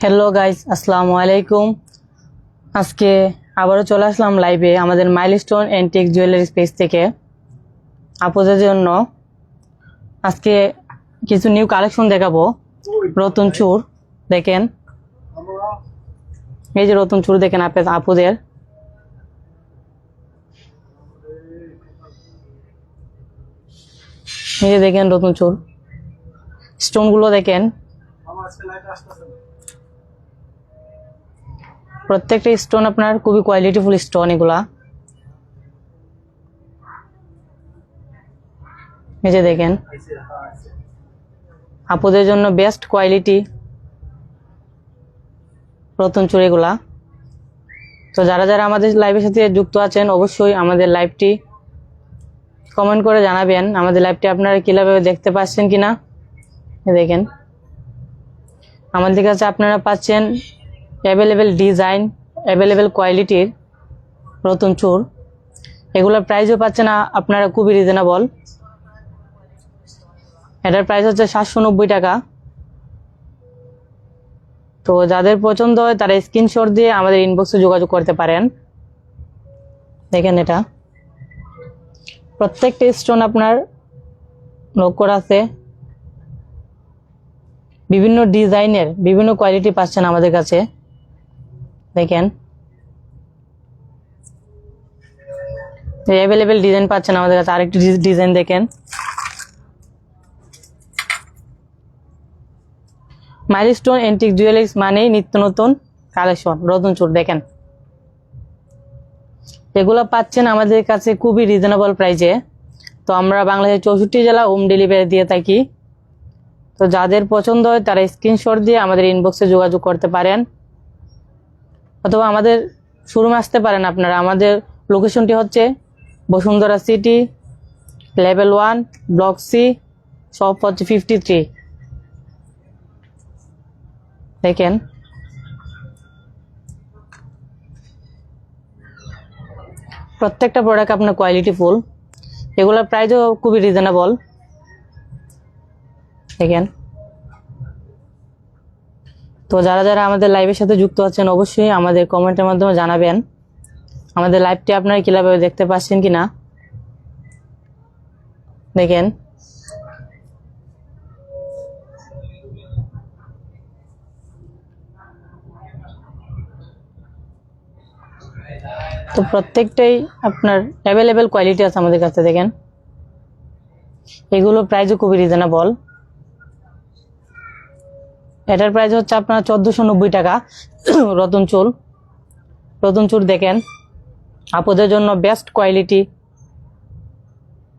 Hello guys আসসালামু আলাইকুম আজকে আবারও চলে আসলাম লাইভে আমাদের মাইলস্টোন অ্যান্টিক জুয়েলারি স্পেস থেকে। আপুদের জন্য আজকে কিছু নিউ কালেকশন দেখাবো। রতন চুর, দেখেন। এই যে রতন চুর, দেখেন আপে আপুদের। এই যে দেখেন রতন চুর। স্টোনগুলো দেখেন। প্রত্যেকটা স্টোন আপনার খুবই কোয়ালিটিফুল স্টোন এগুলা। এই যে দেখেন। আপুদের জন্য বেস্ট কোয়ালিটি রতন চুড়িগুলা। তো যারা যারা আমাদের লাইভের সাথে যুক্ত আছেন, অবশ্যই আমাদের লাইভটি কমেন্ট করে জানাবেন। আমাদের লাইভটি আপনারা কীভাবে দেখতে পাচ্ছেন কিনা। দেখেন। আমাদের কাছে আপনারা পাচ্ছেন অ্যাভেলেবেল ডিজাইন অ্যাভেলেবেল কোয়ালিটির নতুন চুর। এগুলোর প্রাইসও পাচ্ছেন আপনারা খুবই রিজনেবল এটার প্রাইস হচ্ছে সাতশো নব্বই টাকা। তো যাদের পছন্দ হয় তারা স্ক্রিনশট দিয়ে আমাদের ইনবক্সে যোগাযোগ করতে পারেন। দেখেন এটা। প্রত্যেকটা স্টোন আপনার লক করা আছে। বিভিন্ন ডিজাইনের বিভিন্ন কোয়ালিটি পাচ্ছেন আমাদের কাছে। দেখেন। অ্যাভেলেবেল ডিজাইন পাচ্ছেন আমাদের কাছে। আরেকটি ডিজাইন দেখেন। মাইলস্টোন এন্টিক জুয়েলারিস মানেই নিত্য নতুন কালেকশন রতন চুর দেখেন। এগুলো পাচ্ছেন আমাদের কাছে খুবই রিজনেবল প্রাইসে তো আমরা বাংলাদেশের চৌষট্টি জেলা হোম ডেলিভারি দিয়ে থাকি। তো যাদের পছন্দ হয় তারা স্ক্রিনশট দিয়ে আমাদের ইনবক্সে যোগাযোগ করতে পারেন। অথবা আমাদের শোরুমে আসতে পারেন আপনারা। আমাদের লোকেশনটি হচ্ছে Bashundhara city level one block C shop হচ্ছে ফিফটি থ্রি দেখেন। প্রত্যেকটা প্রোডাক্ট আপনার কোয়ালিটি ফুল এগুলোর প্রাইসও খুবই রিজনেবল দেখেন তো যারা যারা আমাদের লাইভের সাথে যুক্ত আছেন, অবশ্যই আমাদের কমেন্টের মাধ্যমে জানাবেন। আমাদের লাইভটি আপনারা কীভাবে দেখতে পাচ্ছেন কি না দেখেন তো প্রত্যেকটাই আপনার অ্যাভেলেবেল কোয়ালিটি আছে আমাদের কাছে, দেখেন। এগুলো প্রাইসও খুবই রিজনেবল এটার প্রাইস হচ্ছে আপনার চোদ্দোশো নব্বই টাকা। রতন চুল। রতন চুর দেখেন। আপুদের জন্য বেস্ট কোয়ালিটি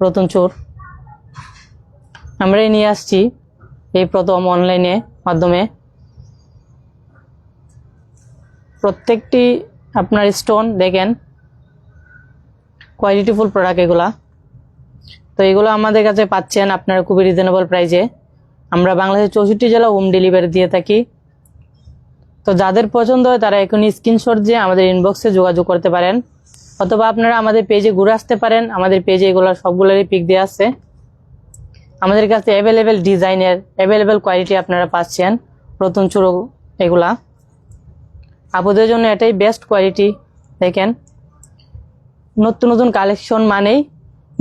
রতন চুর আমরাই নিয়ে আসছি এই প্রথম অনলাইনে মাধ্যমে। প্রত্যেকটি আপনার স্টোন দেখেন। কোয়ালিটিফুল প্রোডাক্ট এগুলা। তো এগুলো আমাদের কাছে পাচ্ছেন আপনারা খুবই রিজনেবল প্রাইসে আমরা বাংলাদেশের চৌষট্টি জেলা হোম ডেলিভারি দিয়ে থাকি। তো যাদের পছন্দ হয় তারা এখনই স্ক্রিনশট দিয়ে আমাদের ইনবক্সে যোগাযোগ করতে পারেন। অথবা আপনারা আমাদের পেজে ঘুরে আসতে পারেন। আমাদের পেজে এগুলো সবগুলোরই পিক দেওয়া আছে। আমাদের কাছে অ্যাভেলেবেল ডিজাইনের অ্যাভেলেবেল কোয়ালিটি আপনারা পাচ্ছেন। নতুন চুরো এগুলা। আপুদের জন্য এটাই বেস্ট কোয়ালিটি দেখেন। নতুন নতুন কালেকশন মানেই,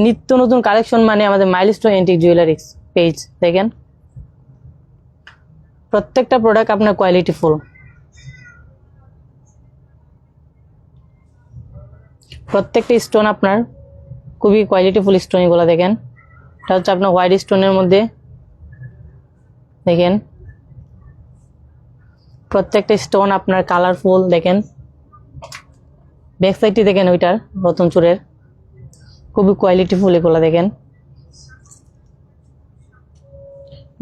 নিত্য নতুন কালেকশন মানে আমাদের মাইলস্টোন এন্টিক জুয়েলারিক্স পেজ দেখেন। প্রত্যেকটা প্রোডাক্ট আপনার কোয়ালিটি ফুল প্রত্যেকটা স্টোন আপনার খুবই কোয়ালিটি ফুল স্টোন এগুলো দেখেন। এটা হচ্ছে আপনার হোয়াইট স্টোনের মধ্যে। দেখেন। প্রত্যেকটা স্টোন আপনার কালারফুল দেখেন। ব্যাক সাইডটি দেখেন ওইটার রতন চুরের খুবই কোয়ালিটি ফুল এগুলো দেখেন।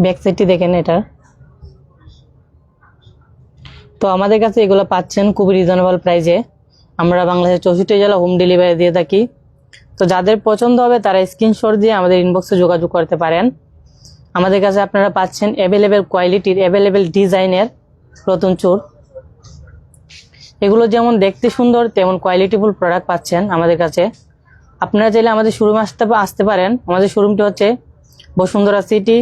ব্যাক সাইডটি দেখেন এটার। তো আমাদের কাছে এগুলো পাচ্ছেন খুবই রিজনেবল প্রাইসে আমরা বাংলাদেশের চৌষট্টি জেলা হোম ডেলিভারি দিয়ে থাকি। তো যাদের পছন্দ হবে তারা স্ক্রিনশট দিয়ে আমাদের ইনবক্সে যোগাযোগ করতে পারেন। আমাদের কাছে আপনারা পাচ্ছেন অ্যাভেলেবেল কোয়ালিটির অ্যাভেলেবেল ডিজাইনের নতুন চুর এগুলো যেমন দেখতে সুন্দর, তেমন কোয়ালিটিফুল প্রোডাক্ট পাচ্ছেন আমাদের কাছে। আপনারা চাইলে আমাদের শোরুমে আসতে আসতে পারেন। আমাদের শোরুমটি হচ্ছে Bashundhara city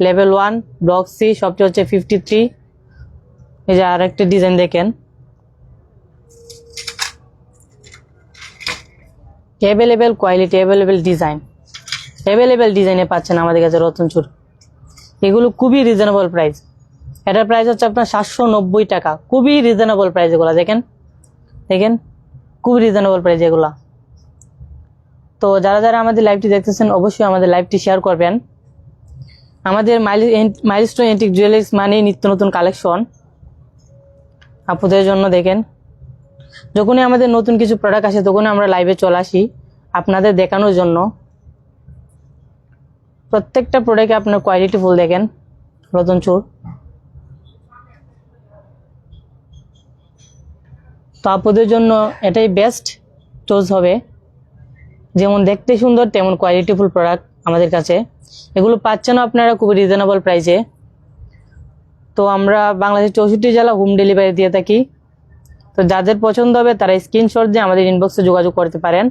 level one block C সবটি হচ্ছে ফিফটি থ্রি এই যে আর একটা ডিজাইন দেখেন। Available quality available design available ডিজাইনে পাচ্ছেন আমাদের কাছে রতন চুর। এগুলো খুবই রিজনেবল প্রাইস এটার প্রাইস হচ্ছে আপনার সাতশো নব্বই টাকা। খুবই রিজনেবল প্রাইস এগুলো, দেখেন। দেখেন, খুবই রিজনেবল প্রাইস এগুলা। তো যারা যারা আমাদের লাইভটি দেখতেছেন, অবশ্যই আমাদের লাইভটি শেয়ার করবেন। আমাদের মাইল মাইলস্টোন এন্টিক জুয়েলার্স মানে নিত্য নতুন কালেকশন আপুদের জন্য দেখেন। যখনই আমাদের নতুন কিছু প্রোডাক্ট আসে, তখনই আমরা লাইভে চলে আসি আপনাদের দেখানোর জন্য। প্রত্যেকটা প্রোডাক্টে আপনার কোয়ালিটি ফুল দেখেন রতন চুর তো আপুদের জন্য এটাই বেস্ট চয়েস হবে। যেমন দেখতে সুন্দর, তেমন কোয়ালিটিফুল প্রোডাক্ট আমাদের কাছে। এগুলো পাচ্ছেন আপনারা খুবই রিজনেবল প্রাইসে তো আমরা বাংলাদেশের চৌষট্টি জেলা হোম ডেলিভারি দিয়ে থাকি। তো যাদের পছন্দ হবে তারা স্ক্রিনশট দিয়ে আমাদের ইনবক্সে যোগাযোগ করতে পারেন।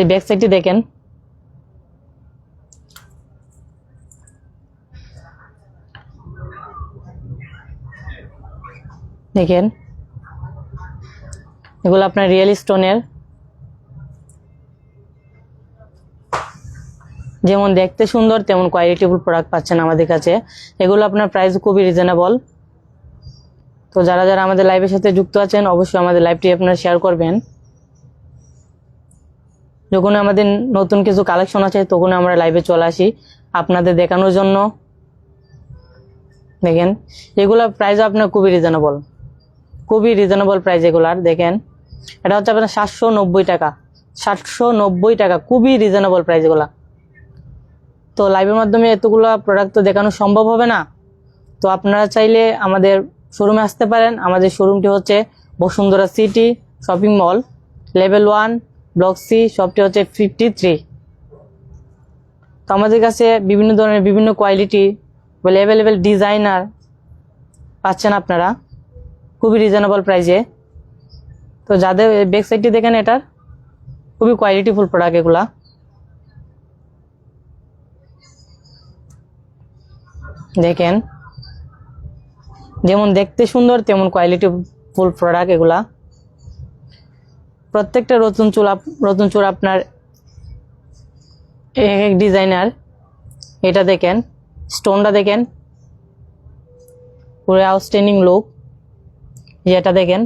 এই ব্যাক সাইডটি দেখেন। দেখেন। এগুলো আপনার রিয়েল স্টোনের যেমন দেখতে সুন্দর, তেমন কোয়ালিটিফুল প্রোডাক্ট পাচ্ছেন আমাদের কাছে। এগুলো আপনার প্রাইস খুবই রিজনেবল তো যারা যারা আমাদের লাইভের সাথে যুক্ত আছেন, অবশ্যই আমাদের লাইভটি আপনারা শেয়ার করবেন। যখন আমাদের নতুন কিছু কালেকশন আছে, তখন আমরা লাইভে চলে আসি আপনাদের দেখানোর জন্য। দেখেন, এগুলোর প্রাইস আপনার খুবই রিজনেবল খুবই রিজনেবল প্রাইস এগুলার, দেখেন। এটা হচ্ছে আপনার সাতশো নব্বই টাকা। সাতশো নব্বই টাকা, খুবই রিজনেবল প্রাইস এগুলা। তো লাইভের মাধ্যমে এতগুলো প্রোডাক্ট তো দেখানো সম্ভব হবে না। তো আপনারা চাইলে আমাদের শোরুমে আসতে পারেন। আমাদের শোরুমটি হচ্ছে Bashundhara city shopping mall level one block C শপটি হচ্ছে ফিফটি থ্রি তো আমাদের কাছে বিভিন্ন ধরনের বিভিন্ন কোয়ালিটি বলে অ্যাভেলেবেল ডিজাইনার পাচ্ছেন আপনারা। খুবই রিজনেবল প্রাইসে তো যাদের ব্যাক সাইডটি দেখেন এটার, খুবই কোয়ালিটিফুল প্রোডাক্ট এগুলা। দেখেন। যেমন দেখতে সুন্দর, তেমন কোয়ালিটি ফুল প্রোডাক্ট এগুলা। প্রত্যেকটা রতন চুল রতন চুল আপনার এক এক ডিজাইনার এটা দেখেন স্টোনটা দেখেন। পুরো আউটস্ট্যান্ডিং লুক যেটা দেখেন।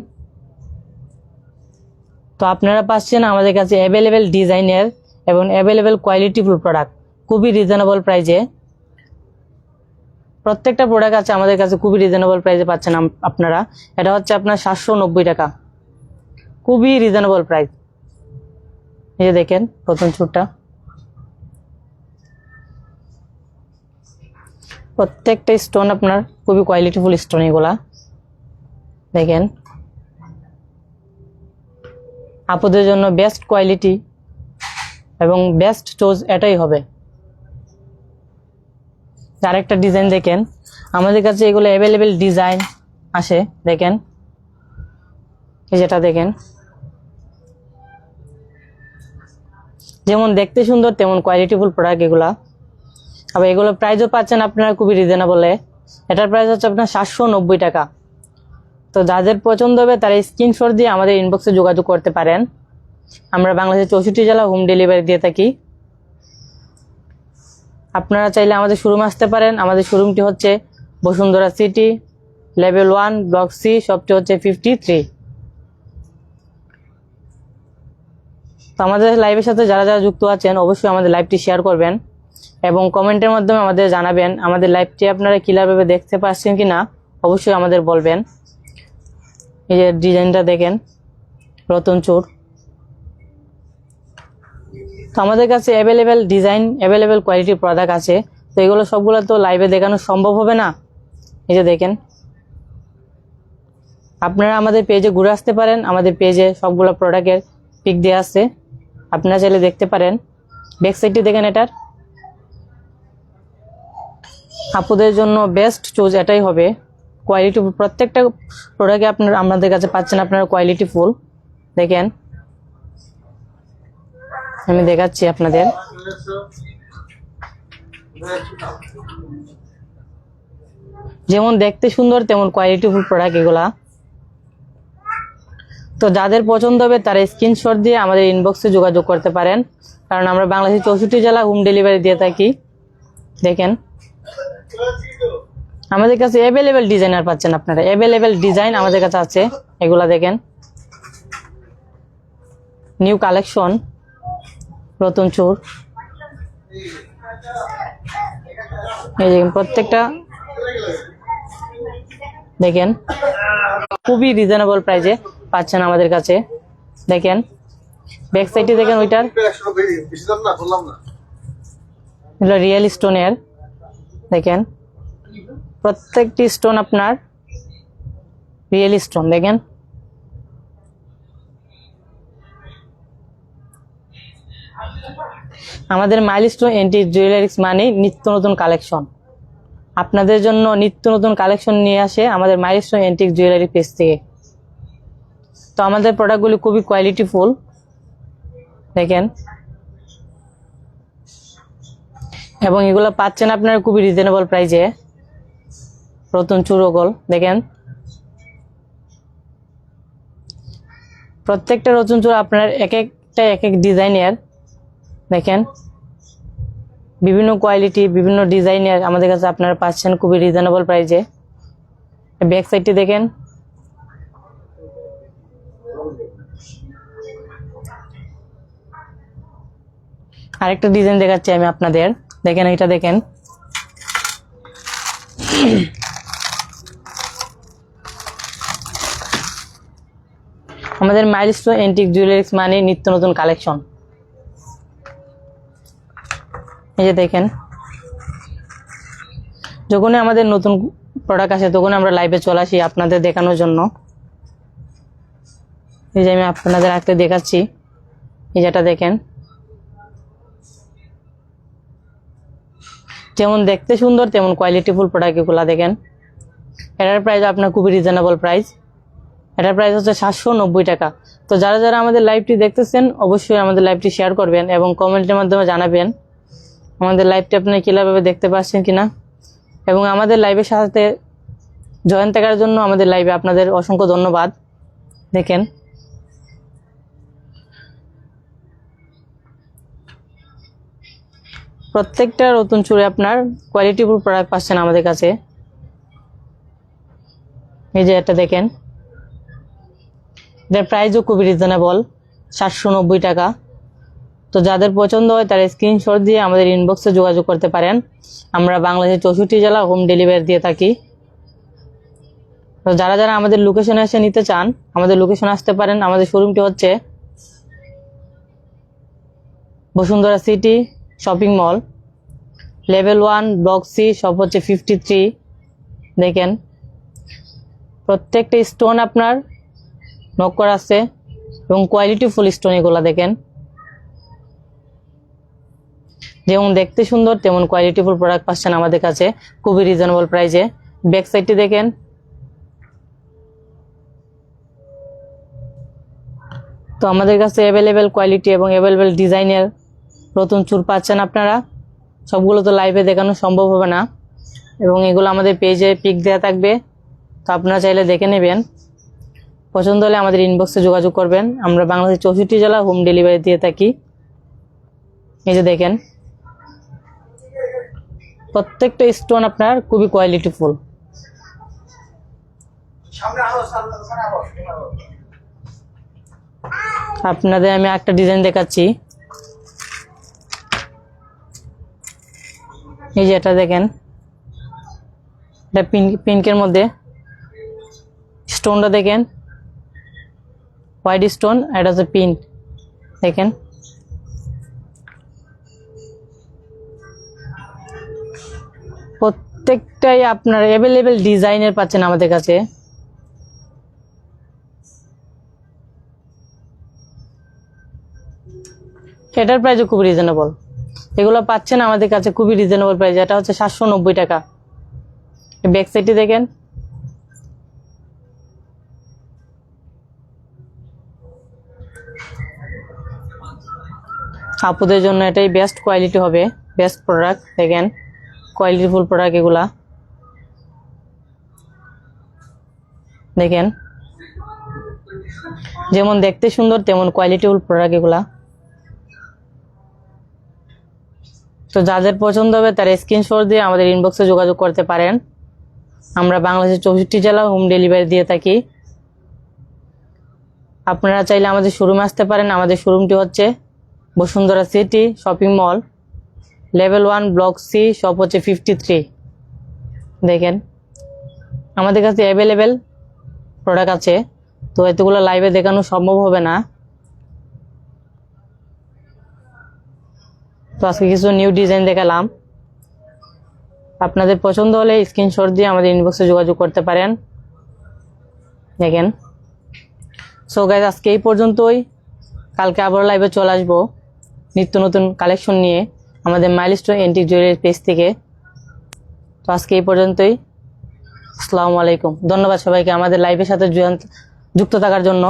তো আপনারা পাচ্ছেন আমাদের কাছে অ্যাভেলেবেল ডিজাইনের এবং অ্যাভেলেবেল কোয়ালিটিফুল প্রোডাক্ট খুবই রিজনেবল প্রাইজে প্রত্যেকটা প্রোডাক্ট আছে আমাদের কাছে খুবই রিজনেবল প্রাইসে পাচ্ছেন আপনারা। এটা হচ্ছে আপনার সাতশো নব্বই টাকা। খুবই রিজনেবল প্রাইস এই যে দেখেন প্রথম ছুটটা প্রত্যেকটা স্টোন আপনার খুবই কোয়ালিটিফুল স্টোন এগুলা। দেখেন। আপুদের জন্য বেস্ট কোয়ালিটি এবং বেস্ট চোজ এটাই হবে। আরেকটা ডিজাইন দেখেন। আমাদের কাছে এগুলো অ্যাভেলেবেল ডিজাইন আসে, দেখেন। এই যেটা দেখেন। যেমন দেখতে সুন্দর, তেমন কোয়ালিটিফুল প্রোডাক্ট এগুলা। আবার এগুলো প্রাইসও পাচ্ছেন আপনারা খুবই রিজনেবলে এটার প্রাইস হচ্ছে আপনার সাতশো নব্বই টাকা। তো যাদের পছন্দ হবে, তারা স্ক্রিনশট দিয়ে আমাদের ইনবক্সে যোগাযোগ করতে পারেন। আমরা বাংলাদেশের চৌষট্টি জেলা হোম ডেলিভারি দিয়ে থাকি। আপনারা চাইলে আমাদের শোরুমে আসতে পারেন। আমাদের শোরুমটি হচ্ছে Bashundhara city level one block C সবটি হচ্ছে ফিফটি থ্রি তো আমাদের লাইভের সাথে যারা যারা যুক্ত আছেন, অবশ্যই আমাদের লাইভটি শেয়ার করবেন এবং কমেন্টের মাধ্যমে আমাদের জানাবেন আমাদের লাইভটি আপনারা ক্লিয়ারভাবে দেখতে পাচ্ছেন কি না অবশ্যই আমাদের বলবেন। এই যে ডিজাইনটা দেখেন, রতন চোর। তো আমাদের কাছে অ্যাভেলেবেল ডিজাইন অ্যাভেলেবেল কোয়ালিটির প্রোডাক্ট আছে। তো এগুলো সবগুলো তো লাইভে দেখানো সম্ভব হবে না? এই যে দেখেন। আপনারা আমাদের পেজে ঘুরে আসতে পারেন। আমাদের পেজে সবগুলো প্রোডাক্টের পিক দেওয়া আছে। আপনারা চাইলে দেখতে পারেন। ব্যাক সাইডটি দেখেন এটার। আপুদের জন্য বেস্ট চুজ এটাই হবে। কোয়ালিটি প্রত্যেকটা প্রোডাক্টে আপনার আমাদের কাছে পাচ্ছেন আপনারা কোয়ালিটি ফুল দেখেন। আমি দেখাচ্ছি আপনাদের। যেমন দেখতে সুন্দর, তেমন কোয়ালিটি কোয়ালিটিফুল প্রোডাক্ট এগুলা। তো যাদের পছন্দ হবে তারা স্ক্রিনশট দিয়ে আমাদের ইনবক্সে যোগাযোগ করতে পারেন। কারণ আমরা বাংলাদেশের চৌষট্টি জেলা হোম ডেলিভারি দিয়ে থাকি। দেখেন। আমাদের কাছে অ্যাভেলেবেল ডিজাইনার পাচ্ছেন আপনারা। অ্যাভেলেবেল ডিজাইন আমাদের কাছে আছে। এগুলা দেখেন। নিউ কালেকশন নতুন চোর এই দেখেন, প্রত্যেকটা দেখেন, খুবই রিজনেবল প্রাইসে পাচ্ছেন আমাদের কাছে। দেখেন ব্যাক সাইডে দেখেন ওইটার। রিয়েল স্টোনের দেখেন, প্রত্যেকটি স্টোন আপনার রিয়েল স্টোন দেখেন। আমাদের মাইলস্টোন এন্টি জুয়েলারিক্স মানে নিত্য নতুন কালেকশন আপনাদের জন্য নিত্য নতুন কালেকশন নিয়ে আসে আমাদের মাইলস্টোন এন্টিক জুয়েলারি পেজ থেকে। তো আমাদের প্রোডাক্টগুলি খুবই কোয়ালিটিফুল দেখেন। এবং এগুলো পাচ্ছেন আপনারা খুবই রিজনেবল প্রাইজে নতুন চুরোগোল, দেখেন। প্রত্যেকটা নতুন চুর আপনার এক একটা, এক এক ডিজাইনের দেখেন। বিভিন্ন কোয়ালিটি বিভিন্ন ডিজাইনের আমাদের কাছে আপনারা পাচ্ছেন খুবই রিজনেবল প্রাইসে ব্যাক সাইডটি দেখেন। আরেকটা ডিজাইন দেখাচ্ছি আমি আপনাদের। দেখেন এটা দেখেন। আমাদের মাইলস্টোন এন্টিক জুয়েলারিক্স মানে নিত্য নতুন কালেকশন এই যে দেখেন। যখনই আমাদের নতুন প্রোডাক্ট আসে তখন আমরা লাইভে চলে আসি আপনাদের দেখানোর জন্য। এই যে আমি আপনাদের আজকে দেখাচ্ছি। এই যেটা দেখেন। যেমন দেখতে সুন্দর, তেমন কোয়ালিটিফুল প্রোডাক্ট এগুলো দেখেন। এটার প্রাইস আপনার খুবই রিজনেবল প্রাইস এটার প্রাইস হচ্ছে সাতশো নব্বই টাকা। তো যারা যারা আমাদের লাইভটি দেখতেছেন, অবশ্যই আমাদের লাইভটি শেয়ার করবেন এবং কমেন্টের মাধ্যমে জানাবেন। আমাদের লাইভটি আপনি কীভাবে দেখতে পাচ্ছেন কিনা? এবং আমাদের লাইভের সাথে জয়েন থাকার জন্য আমাদের লাইভে আপনাদের অসংখ্য ধন্যবাদ। দেখেন। প্রত্যেকটা নতুন চুড়ি আপনার কোয়ালিটি কোয়ালিটিফুল প্রোডাক্ট পাচ্ছেন আমাদের কাছে। এই যে এটা দেখেন। এটার প্রাইসও খুবই রিজনেবল সাতশো নব্বই টাকা। তো যাদের পছন্দ হয় তারা স্ক্রিনশট দিয়ে আমাদের ইনবক্সে যোগাযোগ করতে পারেন। আমরা বাংলাদেশের চৌষট্টি জেলা হোম ডেলিভারি দিয়ে থাকি। তো যারা যারা আমাদের লোকেশনে এসে নিতে চান, আমাদের লোকেশনে আসতে পারেন। আমাদের শোরুমটি হচ্ছে Bashundhara city shopping mall level one block C সব হচ্ছে ফিফটি থ্রি দেখেন, প্রত্যেকটা স্টোন আপনার নক আছে এবং কোয়ালিটি ফুল স্টোন এগুলো দেখেন। যেমন দেখতে সুন্দর, তেমন কোয়ালিটিফুল প্রোডাক্ট পাচ্ছেন আমাদের কাছে। খুবই রিজনেবল প্রাইসে ব্যাক সাইডটি দেখেন। তো আমাদের কাছে অ্যাভেলেবেল কোয়ালিটি এবং অ্যাভেলেবেল ডিজাইনের নতুন চুর পাচ্ছেন আপনারা। সবগুলো তো লাইভে দেখানো সম্ভব হবে না। এবং এগুলো আমাদের পেজে পিক দেওয়া থাকবে। তো আপনারা চাইলে দেখে নেবেন। পছন্দ হলে আমাদের ইনবক্সে যোগাযোগ করবেন। আমরা বাংলাদেশের চৌষট্টি জেলা হোম ডেলিভারি দিয়ে থাকি। এই যে দেখেন। প্রত্যেকটা স্টোন আপনার খুবই ওখানে আরও। আপনাদের আমি একটা ডিজাইন দেখাচ্ছি। এই যে এটা দেখেন। এটা পিঙ্ক পিঙ্কের মধ্যে। স্টোনটা দেখেন। হোয়াইট স্টোন এটা হচ্ছে পিঙ্ক দেখেন। প্রত্যেকটাই আপনার অ্যাভেলেবেল ডিজাইনের পাচ্ছেন আমাদের কাছে। এটার প্রাইসও খুব রিজনেবল এগুলো পাচ্ছেন আমাদের কাছে খুবই রিজনেবল প্রাইস এটা হচ্ছে সাতশো নব্বই টাকা। ব্যাক সাইডটি দেখেন। আপুদের জন্য এটাই বেস্ট কোয়ালিটি হবে বেস্ট প্রোডাক্ট দেখেন। কোয়ালিটিফুল প্রোডাক্ট এগুলা। দেখেন। যেমন দেখতে সুন্দর, তেমন কোয়ালিটিফুল প্রোডাক্ট এগুলা। তো যাদের পছন্দ হবে তারা স্ক্রিনশট দিয়ে আমাদের ইনবক্সে যোগাযোগ করতে পারেন। আমরা বাংলাদেশের চৌষট্টি জেলা হোম ডেলিভারি দিয়ে থাকি। আপনারা চাইলে আমাদের শোরুমে আসতে পারেন। আমাদের শোরুমটি হচ্ছে Bashundhara city shopping mall level one block C shop হচ্ছে ফিফটি থ্রি দেখেন, আমাদের কাছে অ্যাভেলেবেল প্রোডাক্ট আছে। তো এতগুলো লাইভে দেখানো সম্ভব হবে না। তো আজকে কিছু নিউ ডিজাইন দেখালাম। আপনাদের পছন্দ হলে স্ক্রিনশট দিয়ে আমাদের ইনবক্সে যোগাযোগ করতে পারেন। দেখেন। সো গাইজ আজকে এই পর্যন্তই। কালকে আবার লাইভে চলে আসব। নিত্য নতুন কালেকশন নিয়ে। আমাদের মাইলস্টোন এন্টিক জুয়েলারি পেজ থেকে। তো আজকে এই পর্যন্তই। আসসালামু আলাইকুম। ধন্যবাদ সবাইকে আমাদের লাইভের সাথে যুক্ত থাকার জন্য।